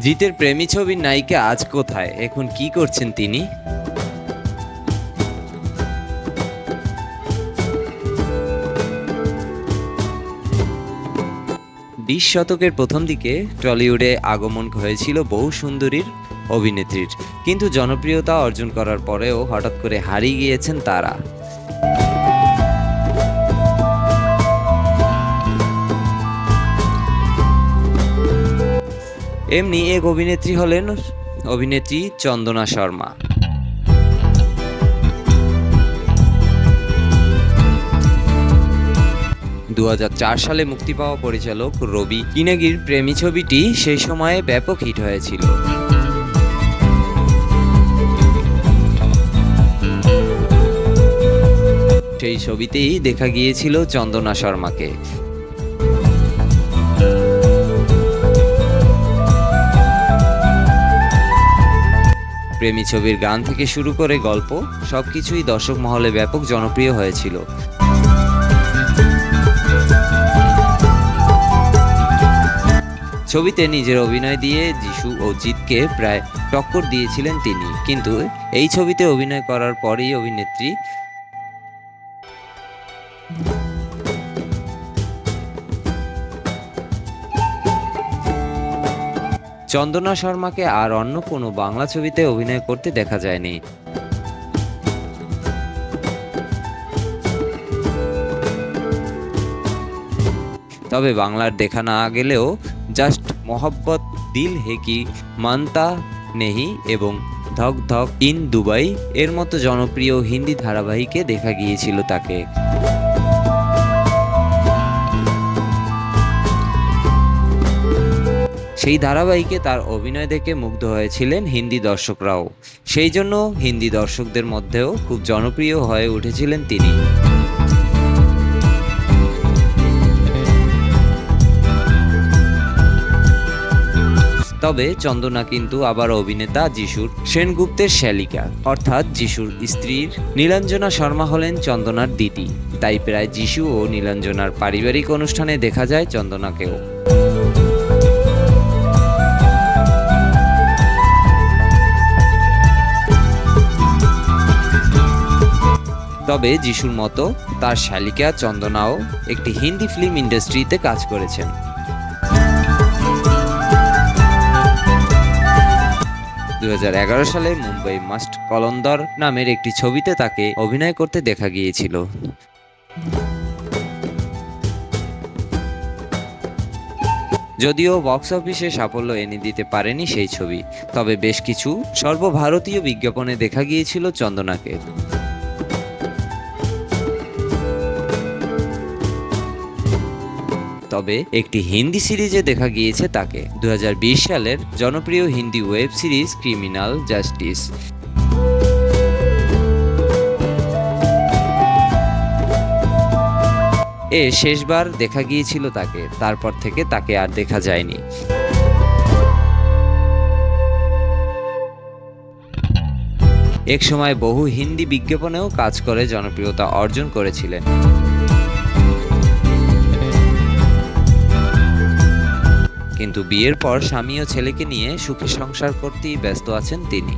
জিতের প্রেমী ছবির নায়িকা আজ কোথায়? এখন কি করছেন তিনি? বিশ শতকের প্রথম দিকে টলিউডে আগমন হয়েছিল বহু সুন্দরীর, অভিনেত্রীর। কিন্তু জনপ্রিয়তা অর্জন করার পরেও হঠাৎ করে হারিয়ে গিয়েছেন তারা। এমনি এক অভিনেত্রী হলেন অভিনেত্রী চন্দনা শর্মা। দু হাজার চার সালে মুক্তি পাওয়া পরিচালক রবি কিনাগির প্রেমী ছবিটি সেই সময়ে ব্যাপক হিট হয়েছিল। সেই ছবিতেই দেখা গিয়েছিল চন্দনা শর্মাকে। প্রেমী ছবির গান থেকে শুরু করে গল্প, সবকিছুই দর্শক মহলে ব্যাপক জনপ্রিয় হয়েছিল। ছবিতে নিজের অভিনয় দিয়ে যিশু ও জিতকে প্রায় টক্কর দিয়েছিলেন তিনি। কিন্তু এই ছবিতে অভিনয় করার পরেই অভিনেত্রী চন্দনা শর্মাকে আর অন্য কোনো বাংলা ছবিতে অভিনয় করতে দেখা যায়নি। তবে বাংলার দেখা না গেলেও জাস্ট মোহব্বত, দিল হেকি মান্তা নেহি এবং ধক ধক ইন দুবাই এর মতো জনপ্রিয় হিন্দি ধারাবাহিকে দেখা গিয়েছিল তাকে। সেই ধারাবাহিকে তার অভিনয় দেখে মুগ্ধ হয়েছিলেন হিন্দি দর্শকরাও। সেই জন্য হিন্দি দর্শকদের মধ্যেও খুব জনপ্রিয় হয়ে উঠেছিলেন তিনি। তবে চন্দনা কিন্তু আবার অভিনেতা যিশুর সেনগুপ্তের শ্যালিকা, অর্থাৎ যিশুর স্ত্রীর নীলাঞ্জনা শর্মা হলেন চন্দনার দিদি। তাই প্রায় যিশু ও নীলাঞ্জনার পারিবারিক অনুষ্ঠানে দেখা যায় চন্দনাকেও। তবে যিশুর মতো তার শালিকা চন্দনাও একটি হিন্দি ফিল্ম ইন্ডাস্ট্রিতে কাজ করেছেন। দু হাজার এগারো সালে মুম্বাই মাস্ট কলন্দর নামের একটি ছবিতে তাকে অভিনয় করতে দেখা গিয়েছিল। যদিও বক্স অফিসে সাফল্য এনে দিতে পারেনি সেই ছবি, তবে বেশ কিছু সর্বভারতীয় বিজ্ঞাপনে দেখা গিয়েছিল চন্দনাকে। তবে একটি হিন্দি সিরিজে দেখা গিয়েছে তাকে। দু হাজার বিশ সালের জনপ্রিয় Hindi web series criminal justice. এ শেষবার দেখা গিয়েছিল তাকে, তারপর থেকে তাকে আর দেখা যায়নি। এক সময় বহু হিন্দি বিজ্ঞাপনেও কাজ করে জনপ্রিয়তা অর্জন করেছিলেন। কিন্তু বিয়ের পর স্বামী ও ছেলেকে নিয়ে সুখী সংসার করতেই ব্যস্ত আছেন তিনি।